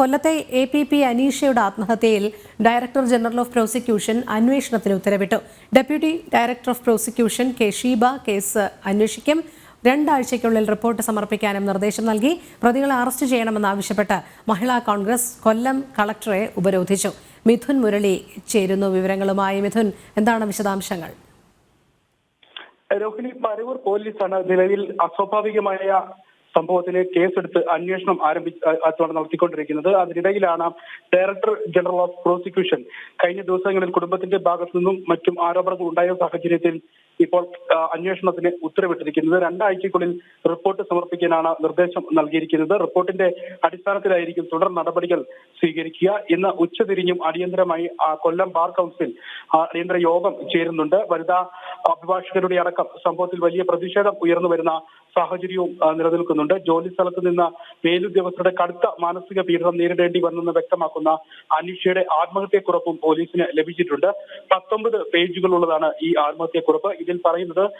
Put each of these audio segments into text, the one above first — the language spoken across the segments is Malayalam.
കൊല്ലത്തെ എ പി പി അനീഷയുടെ ആത്മഹത്യയിൽ ഡയറക്ടർ ജനറൽ ഓഫ് പ്രോസിക്യൂഷൻ അന്വേഷണത്തിന് ഉത്തരവിട്ടു. Deputy director of prosecution K Sheeba case അന്വേഷിക്കും. രണ്ടാഴ്ചയ്ക്കുള്ളിൽ റിപ്പോർട്ട് സമർപ്പിക്കാനും നിർദ്ദേശം നൽകി. പ്രതികളെ അറസ്റ്റ് ചെയ്യണമെന്നാവശ്യപ്പെട്ട് മഹിളാ കോൺഗ്രസ് കൊല്ലം കളക്ടറെ ഉപരോധിച്ചു. മിഥുൻ മുരളി ചേരുന്നു വിവരങ്ങളുമായി. മിഥുൻ എന്താണ് വിശദാംശങ്ങൾ? രോഹിണി പരവൂർ പോലീസാണ് നിലവിൽ അസ്വാഭാവികമായ സംഭവത്തിന് കേസെടുത്ത് അന്വേഷണം ആരംഭിച്ചു നടത്തിക്കൊണ്ടിരിക്കുന്നത്. അതിനിടയിലാണ് ഡയറക്ടർ ജനറൽ ഓഫ് പ്രോസിക്യൂഷൻ കഴിഞ്ഞ ദിവസങ്ങളിൽ കുടുംബത്തിന്റെ ഭാഗത്തു നിന്നും മറ്റും ആരോപണങ്ങൾ ഉണ്ടായ സാഹചര്യത്തിൽ ഇപ്പോൾ അന്വേഷണത്തിന് ഉത്തരവിട്ടിരിക്കുന്നത്. രണ്ടാഴ്ചക്കുള്ളിൽ റിപ്പോർട്ട് സമർപ്പിക്കാനാണ് നിർദ്ദേശം നൽകിയിരിക്കുന്നത്. റിപ്പോർട്ടിന്റെ അടിസ്ഥാനത്തിലായിരിക്കും തുടർ നടപടികൾ സ്വീകരിക്കുക ഇന്ന് ഉച്ചതിരിഞ്ഞും അടിയന്തരമായി കൊല്ലം ബാർ കൗൺസിൽ അടിയന്തര യോഗം ചേരുന്നുണ്ട്. വനിതാ അഭിഭാഷകരുടെ അടക്കം സംഭവത്തിൽ വലിയ പ്രതിഷേധം ഉയർന്നു വരുന്ന സാഹചര്യവും നിലനിൽക്കുന്നുണ്ട്. ജോലി സ്ഥലത്ത് നിന്ന് മേലുദ്യോഗസ്ഥരുടെ കടുത്ത മാനസിക പീഡനം നേരിടേണ്ടി വന്നെന്ന് വ്യക്തമാക്കുന്ന അനീഷയുടെ ആത്മഹത്യക്കുറിപ്പും പോലീസിന് ലഭിച്ചിട്ടുണ്ട്. പത്തൊമ്പത് പേജുകളുള്ളതാണ് ഈ ആത്മഹത്യക്കുറിപ്പ്. ഇതിൽ പറയുന്നത്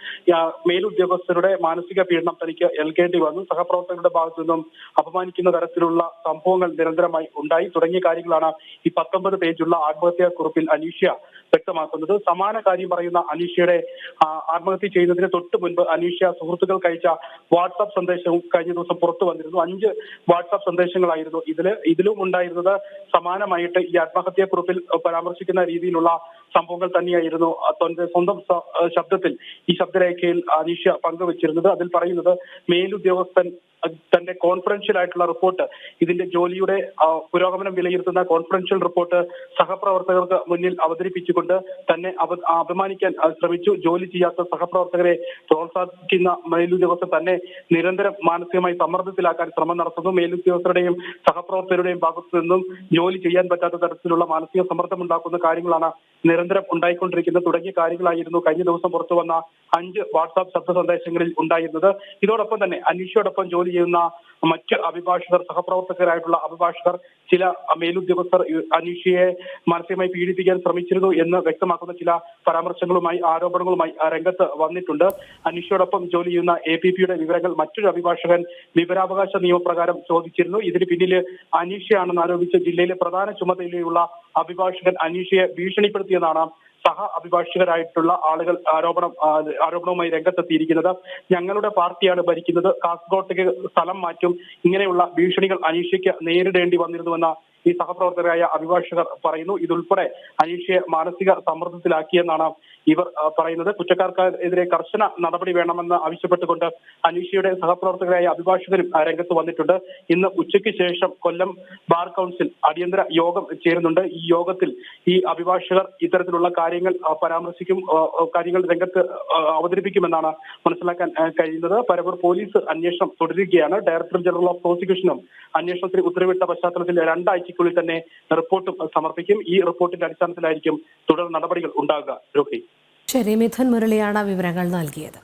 മേലുദ്യോഗസ്ഥരുടെ മാനസിക പീഡനം തനിക്ക് ഏൽക്കേണ്ടി വന്നു. സഹപ്രവർത്തകരുടെ ഭാഗത്തു നിന്നും അപമാനിക്കുന്ന തരത്തിലുള്ള സംഭവങ്ങൾ നിരന്തരമായി ഉണ്ടായി. തുടങ്ങിയ കാര്യങ്ങളാണ് ഈ പത്തൊമ്പത് പേജുള്ള ആത്മഹത്യാ കുറിപ്പിൽ അനീഷ്യ വ്യക്തമാക്കുന്നത്. സമാന കാര്യം പറയുന്ന അനീഷയുടെ ആത്മഹത്യ ചെയ്യുന്നതിന് തൊട്ട് മുൻപ് അനീഷ്യ സുഹൃത്തുക്കൾക്ക് കഴിച്ച വാട്സാപ്പ് സന്ദേശവും കഴിഞ്ഞ ദിവസം പുറത്തു വന്നിരുന്നു. അഞ്ച് വാട്സാപ്പ് സന്ദേശങ്ങളായിരുന്നു ഇതിൽ. ഇതിലും ഉണ്ടായിരുന്നത് സമാനമായിട്ട് ഈ ആത്മഹത്യാക്കുറിപ്പിൽ പരാമർശിക്കുന്ന രീതിയിലുള്ള സംഭവങ്ങൾ തന്നെയായിരുന്നു. സ്വന്തം സ- ശബ്ദത്തിൽ ഈ ശബ്ദരേഖയിൽ ആദിഷ്യ പങ്കുവച്ചിരുന്നത്. അതിൽ പറയുന്നത് മേലുദ്യോഗസ്ഥൻ തന്റെ കോൺഫറൻഷ്യൽ ആയിട്ടുള്ള റിപ്പോർട്ട് ഇതിന്റെ ജോലിയുടെ പുരോഗമനം വിലയിരുത്തുന്ന കോൺഫറൻഷ്യൽ റിപ്പോർട്ട് സഹപ്രവർത്തകർക്ക് മുന്നിൽ അവതരിപ്പിച്ചുകൊണ്ട് തന്നെ അപമാനിക്കാൻ ശ്രമിച്ചു. ജോലി ചെയ്യാത്ത സഹപ്രവർത്തകരെ പ്രോത്സാഹിപ്പിക്കുന്ന മേലുദ്യോഗസ്ഥർ തന്നെ നിരന്തരം മാനസികമായി സമ്മർദ്ദത്തിലാക്കാൻ ശ്രമം നടത്തുന്നു. മേലുദ്യോഗസ്ഥരുടെയും സഹപ്രവർത്തകരുടെയും ഭാഗത്തു നിന്നും ജോലി ചെയ്യാൻ പറ്റാത്ത തരത്തിലുള്ള മാനസിക സമ്മർദ്ദം ഉണ്ടാക്കുന്ന കാര്യങ്ങളാണ് നിരന്തരം ഉണ്ടായിക്കൊണ്ടിരിക്കുന്നത്. തുടങ്ങിയ കാര്യങ്ങളായിരുന്നു കഴിഞ്ഞ ദിവസം പുറത്തു വന്ന അഞ്ച് വാട്സാപ്പ് ശബ്ദ സന്ദേശങ്ങളിൽ ഉണ്ടായിരുന്നത്. ഇതോടൊപ്പം തന്നെ അനീഷയോടൊപ്പം ജോലി ചെയ്യുന്ന മറ്റ് അഭിഭാഷകർ സഹപ്രവർത്തകരായിട്ടുള്ള അഭിഭാഷകർ ചില മേലുദ്യോഗസ്ഥർ അനീഷയെ മാനസികമായി പീഡിപ്പിക്കാൻ ശ്രമിച്ചിരുന്നു എന്ന് വ്യക്തമാക്കുന്ന ചില പരാമർശങ്ങളുമായി ആരോപണങ്ങളുമായി രംഗത്ത് വന്നിട്ടുണ്ട്. അനീഷയോടൊപ്പം ജോലി ചെയ്യുന്ന എ പി പിയുടെ വിവരങ്ങൾ മറ്റൊരു അഭിഭാഷകൻ വിവരാവകാശ നിയമപ്രകാരം ചോദിച്ചിരുന്നു. ഇതിന് പിന്നിൽ അനീഷയാണെന്ന് ആരോപിച്ച് ജില്ലയിലെ പ്രധാന ചുമതലയുള്ള അഭിഭാഷകൻ അനീഷയെ ഭീഷണിപ്പെടുത്തിയെന്നാണ് സഹ അഭിഭാഷകരായിട്ടുള്ള ആളുകൾ ആരോപണം ആരോപണവുമായി രംഗത്തെത്തിയിരിക്കുന്നത് ഞങ്ങളുടെ പാർട്ടിയാണ് ഭരിക്കുന്നത്. കാസർഗോട്ടേക്ക് സ്ഥലം മാറ്റും. ഇങ്ങനെയുള്ള ഭീഷണികൾ അനീഷയ്ക്ക് നേരിടേണ്ടി വന്നിരുന്നുവെന്ന ഈ സഹപ്രവർത്തകരായ അഭിഭാഷകർ പറയുന്നു. ഇതുൾപ്പെടെ അനീഷയെ മാനസിക സമ്മർദ്ദത്തിലാക്കിയെന്നാണ് ഇവർ പറയുന്നത്. കുറ്റക്കാർക്കെതിരെ കർശന നടപടി വേണമെന്ന് ആവശ്യപ്പെട്ടുകൊണ്ട് അനീഷയുടെ സഹപ്രവർത്തകരായ അഭിഭാഷകരും രംഗത്ത് വന്നിട്ടുണ്ട്. ഇന്ന് ഉച്ചയ്ക്ക് ശേഷം കൊല്ലം ബാർ കൗൺസിൽ അടിയന്തര യോഗം ചേരുന്നുണ്ട്. ഈ യോഗത്തിൽ ഈ അഭിഭാഷകർ ഇത്തരത്തിലുള്ള കാര്യങ്ങൾ പരാമർശിക്കും കാര്യങ്ങൾ രംഗത്ത് അവതരിപ്പിക്കുമെന്നാണ് മനസ്സിലാക്കാൻ കഴിയുന്നത്. പരവൂർ പോലീസ് അന്വേഷണം തുടരുകയാണ്. ഡയറക്ടർ ജനറൽ ഓഫ് പ്രോസിക്യൂഷനും അന്വേഷണത്തിന് ഉത്തരവിട്ട പശ്ചാത്തലത്തിൽ രണ്ടാഴ്ചയ്ക്കുള്ളിൽ തന്നെ റിപ്പോർട്ടും സമർപ്പിക്കും. ഈ റിപ്പോർട്ടിന്റെ അടിസ്ഥാനത്തിലായിരിക്കും തുടർ നടപടികൾ ഉണ്ടാകുക രോഹി ശരി മിഥുൻ മുരളിയാണ് വിവരങ്ങൾ നൽകിയത്.